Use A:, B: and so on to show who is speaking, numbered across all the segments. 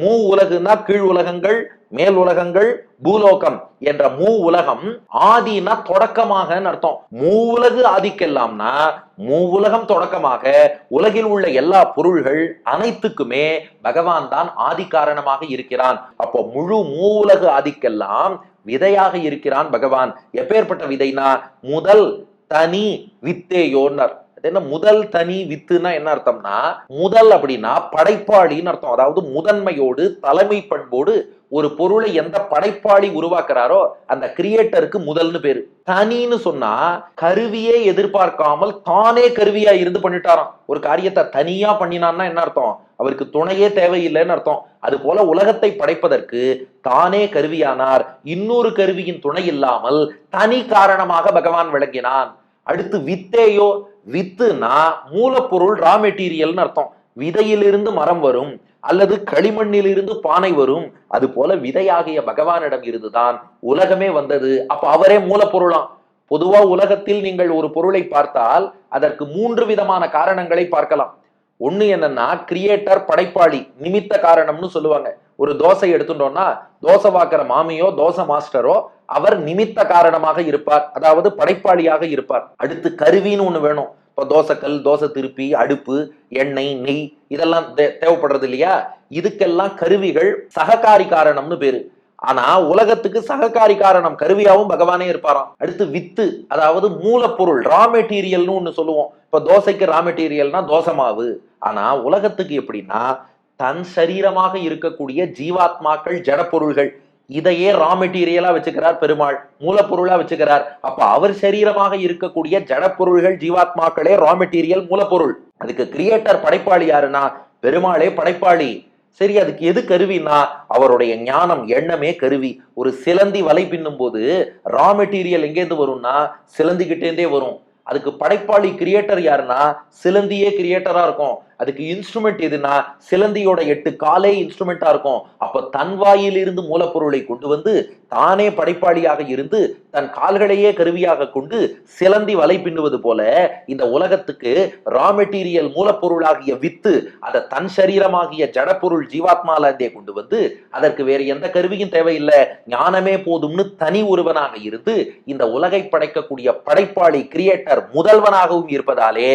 A: மூ உலகுனா கீழ் உலகங்கள் மேல் உலகங்கள் பூலோகம் என்ற மூ உலகம் ஆதினா தொடக்கமாக அர்த்தம். மூ உலகு ஆதிக்கெல்லாம்னா மூ உலகம் தொடக்கமாக உலகில் உள்ள எல்லா பொருள்கள் அனைத்துக்குமே பகவான் தான் ஆதி காரணமாக இருக்கிறான். அப்போ முழு மூ உலகு ஆதிக்கெல்லாம் விதையாக இருக்கிறான் பகவான். எப்பேற்பட்ட விதைனா? முதல் தனி வித்தேயோன்னர். என்ன முதல் தனி வித்துனா என்ன அர்த்தம்னா முதல் அப்படின்னா படைப்பாளின்னு அர்த்தம். அதாவது முதன்மையோடு தலைமை பண்போடு ஒரு பொருளை எந்த படைப்பாளி உருவாக்குறாரோ அந்த கிரியேட்டருக்கு முதல்னு பேரு. தனின்னு சொன்னா கருவியே எதிர்பார்க்காமல் தானே கருவியா இருந்து பண்ணிட்டாராம். ஒரு காரியத்தை தனியா பண்ணினான்னா என்ன அர்த்தம்? அவருக்கு துணையே தேவையில்லைன்னு அர்த்தம். அது போல உலகத்தை படைப்பதற்கு தானே கருவியானார். இன்னொரு கருவியின் துணை இல்லாமல் தனி காரணமாக பகவான் விளங்கினான். அடுத்து வித்தேயோ வித்துனா மூலப்பொருள் ரா மெட்டீரியல்னு அர்த்தம். விதையிலிருந்து மரம் வரும் அல்லது களிமண்ணிலிருந்து பானை வரும் அது போல விதையாகிய பகவானிடம் இருந்துதான் உலகமே வந்தது. அப்ப அவரே மூலப்பொருளாம். பொதுவா உலகத்தில் நீங்கள் ஒரு பொருளை பார்த்தால் அதற்கு மூன்று விதமான காரணங்களை பார்க்கலாம். ஒண்ணு என்னன்னா கிரியேட்டர் படைப்பாளி நிமித்த காரணம்னு சொல்லுவாங்க. ஒரு தோசை எடுத்துட்டோம்னா தோசை வாக்குற மாமியோ தோசை மாஸ்டரோ அவர் நிமித்த காரணமாக இருப்பார். அதாவது படைப்பாளியாக இருப்பார். அடுத்து கருவின்னு ஒண்ணு வேணும். இப்போ தோசைக்கல் தோசை திருப்பி அடுப்பு எண்ணெய் நெய் இதெல்லாம் தே- தேவைப்படுறது இல்லையா? இதுக்கெல்லாம் கருவிகள் சககாரி காரணம்னு பேரு. ஆனா உலகத்துக்கு சககாரி காரணம் கருவியாவும் பகவானே இருப்பாராம். அடுத்து வித்து அதாவது மூலப்பொருள் ரா மெட்டீரியல்னு ஒன்று சொல்லுவோம். இப்போ தோசைக்கு ரா மெட்டீரியல்னா தோசை மாவு. ஆனா உலகத்துக்கு எப்படின்னா தன் சரீரமாக இருக்கக்கூடிய ஜீவாத்மாக்கள் ஜடப்பொருள்கள் இதையே ரா மெட்டீரியலா வச்சுக்கிறார் பெருமாள் மூலப்பொருளா வச்சுக்கிறார். அப்ப அவர் சரீரமாக இருக்கக்கூடிய ஜடப்பொருள்கள் ஜீவாத்மாக்களே ரா மெட்டீரியல் மூலப்பொருள். அதுக்கு கிரியேட்டர் படைப்பாளி யாருன்னா பெருமாளே படைப்பாளி. சரி அதுக்கு எது கருவின்னா அவருடைய ஞானம் எண்ணமே கருவி. ஒரு சிலந்தி வலை பின்னும் போது ரா மெட்டீரியல் எங்கேருந்து வரும்னா சிலந்திக்கிட்டேருந்தே வரும். அதுக்கு படைப்பாளி கிரியேட்டர் யாருன்னா சிலந்தியே கிரியேட்டரா இருக்கும். அதுக்கு இன்ஸ்ட்ருமெண்ட் எதுனா? சிலந்தியோட எட்டு காலே இன்ஸ்ட்ருமெண்டா இருக்கும். அப்ப தன் வாயிலிருந்து மூலப்பொருளை கொண்டு வந்து தானே படைப்பாளியாக இருந்து தன் கால்களையே கருவியாக கொண்டு சிலந்தி வலை பின்னுவது போல இந்த உலகத்துக்கு ரா மெட்டீரியல் மூலப்பொருளாகிய வித்து அதை தன் சரீரமாகிய ஜடப்பொருள் ஜீவாத்மாலந்தே கொண்டு வந்து அதற்கு வேறு எந்த கருவியும் தேவையில்லை. ஞானமே போதும்னு தனி ஒருவனாக இருந்து இந்த உலகை படைக்கக்கூடிய படைப்பாளி கிரியேட்டர் முதல்வனாகவும் இருப்பதாலே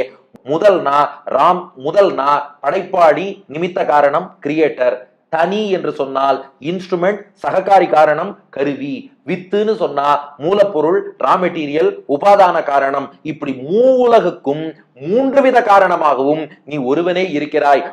A: முதல்னா ராம் முதல்னா படைப்பாளி நிமித்த காரணம் கிரியேட்டர் தனி என்று சொன்னால் இன்ஸ்ட்ருமெண்ட் சககாரி காரணம் கருவி. வித்துன்னு சொன்னா மூலப்பொருள் ரா மெட்டீரியல் உபாதான காரணம். இப்படி மூ உலகுக்கும் மூன்று வித காரணமாகவும் நீ ஒருவனே இருக்கிறாய்.